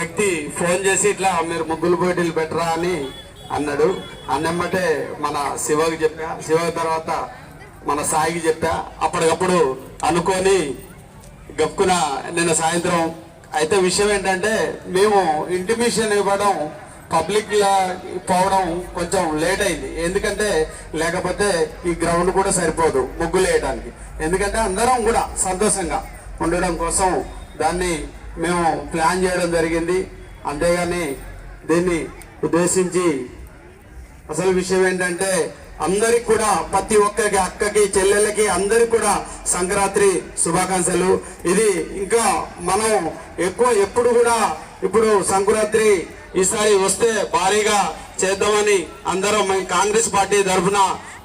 వ్యక్తి ఫోన్ చేసి ఇట్లా మీరు ముగ్గులు పోటీలు పెట్టరా అని అన్నాడు. అన్నెమ్మటే మన శివకి చెప్పా. శివ తర్వాత మన సాయికి చెప్పా. అప్పటికప్పుడు అనుకొని గప్పున నిన్న సాయంత్రం అయితే విషయం ఏంటంటే మేము ఇంటిమేషన్ ఇవ్వడం పబ్లిక్లా పోవడం కొంచెం లేట్ అయింది. ఎందుకంటే లేకపోతే ఈ గ్రౌండ్ కూడా సరిపోదు ముగ్గులు వేయడానికి ఎందుకంటే అందరం కూడా సంతోషంగా ఉండడం కోసం దాన్ని మేము ప్లాన్ చేయడం జరిగింది. అంతేగాని దీన్ని ఉద్దేశించి అసలు విషయం ఏంటంటే అందరికి కూడా ప్రతి ఒక్కరికి అక్కకి చెల్లెళ్ళకి అందరికి కూడా సంక్రాంతి శుభాకాంక్షలు. ఇది ఇంకా మనం ఎక్కువ ఎప్పుడు కూడా ఇప్పుడు సంక్రాంతి ఈసారి వస్తే భారీగా చేద్దామని అందరం కాంగ్రెస్ పార్టీ తరఫున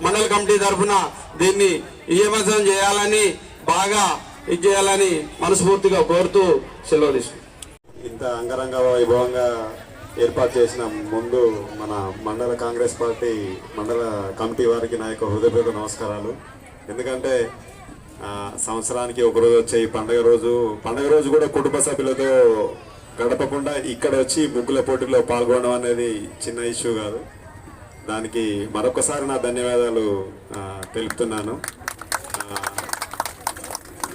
మండల కమిటీ తరఫున దీన్ని విజయవంతం చేయాలని బాగా ఇది చేయాలని మనస్ఫూర్తిగా కోరుతూ సెలవు తీసుకుంటాం ఇంత అంగరంగ వైభవంగా ఏర్పాటు చేసిన ముందు మన మండల కాంగ్రెస్ పార్టీ మండల కమిటీ వారికి నా యొక్క హృదయపూర్వక నమస్కారాలు. ఎందుకంటే సంవత్సరానికి ఒక రోజు వచ్చే ఈ పండగ రోజు పండగ రోజు కూడా కుటుంబ సభ్యులతో గడపకుండా ఇక్కడ వచ్చి ముగ్గుల పోటీలో పాల్గొనడం అనేది చిన్న ఇష్యూ కాదు. దానికి మరొకసారి నా ధన్యవాదాలు తెలుపుతున్నాను.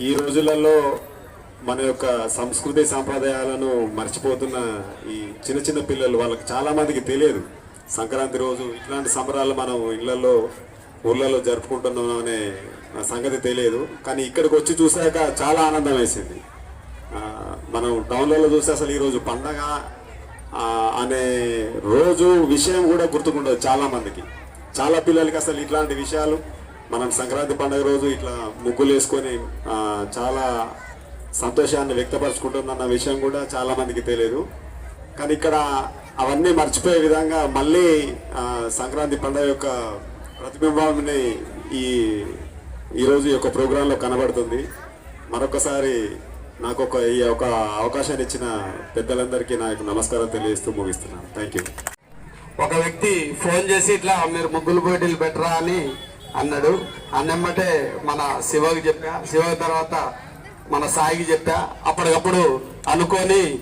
ఈ రోజులలో మన యొక్క సంస్కృతి సాంప్రదాయాలను మర్చిపోతున్న ఈ చిన్న చిన్న పిల్లలు వాళ్ళకి చాలామందికి తెలియదు. సంక్రాంతి రోజు ఇట్లాంటి సంబరాలు మనం ఇళ్ళలో ఊళ్ళలో జరుపుకుంటున్నాం అనే సంగతి తెలియదు. కానీ ఇక్కడికి వచ్చి చూశాక చాలా ఆనందం వేసింది. మనం టౌన్లలో చూస్తే అసలు ఈరోజు పండగ అనే రోజు విషయం కూడా గుర్తుకుండదు చాలామందికి చాలా పిల్లలకి అసలు ఇట్లాంటి విషయాలు మనం సంక్రాంతి పండుగ రోజు ఇట్లా ముగ్గులు వేసుకొని చాలా సంతోషాన్ని వ్యక్తపరచుకుంటుందన్న విషయం కూడా చాలా మందికి తెలియదు. కానీ ఇక్కడ అవన్నీ మర్చిపోయే విధంగా మళ్ళీ సంక్రాంతి పండుగ యొక్క ప్రతిబింబాన్ని ఈ ఈరోజు ఈ యొక్క ప్రోగ్రాంలో కనబడుతుంది. మరొకసారి నాకు ఒక ఈ ఒక అవకాశాన్ని ఇచ్చిన పెద్దలందరికీ నా యొక్క నమస్కారం తెలియజేస్తూ ముగిస్తున్నాను. Thank you. ఒక వ్యక్తి ఫోన్ చేసి ఇట్లా మీరు ముగ్గులు పోటీలు పెట్టరా అని అన్నాడు. అన్నెమ్మటే మన శివకి చెప్పా. శివ తర్వాత మన సాయికి చెప్పా. అప్పటికప్పుడు అనుకొని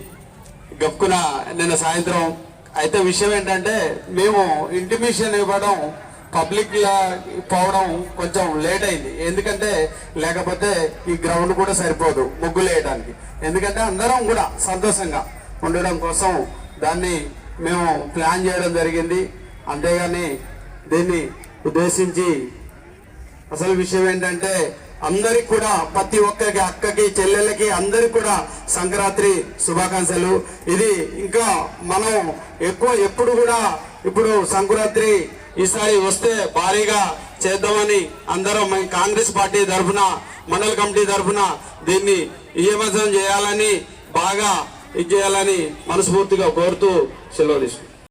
గప్పున నిన్న సాయంత్రం అయితే విషయం ఏంటంటే మేము ఇంటిమేషన్ ఇవ్వడం పబ్లిక్లా పోవడం కొంచెం లేట్ అయింది. ఎందుకంటే లేకపోతే ఈ గ్రౌండ్ కూడా సరిపోదు ముగ్గులు వేయడానికి. ఎందుకంటే అందరం కూడా సంతోషంగా ఉండడం కోసం దాన్ని మేము ప్లాన్ చేయడం జరిగింది. అంతేగాని దీన్ని ఉద్దేశించి అసలు విషయం ఏంటంటే అందరికి కూడా ప్రతి ఒక్కరికి అక్కకి చెల్లెళ్ళకి అందరికి కూడా సంక్రాంతి శుభాకాంక్షలు. ఇది ఇంకా మనం ఎక్కువ ఎప్పుడు కూడా ఇప్పుడు సంక్రాంతి ఈసారి వస్తే భారీగా చేద్దామని అందరం కాంగ్రెస్ పార్టీ తరఫున మండల కమిటీ తరఫున దీన్ని విజయవంతం చేయాలని బాగా ఇది చేయాలని మనస్ఫూర్తిగా కోరుతూ సెలవు తీసుకుంటాం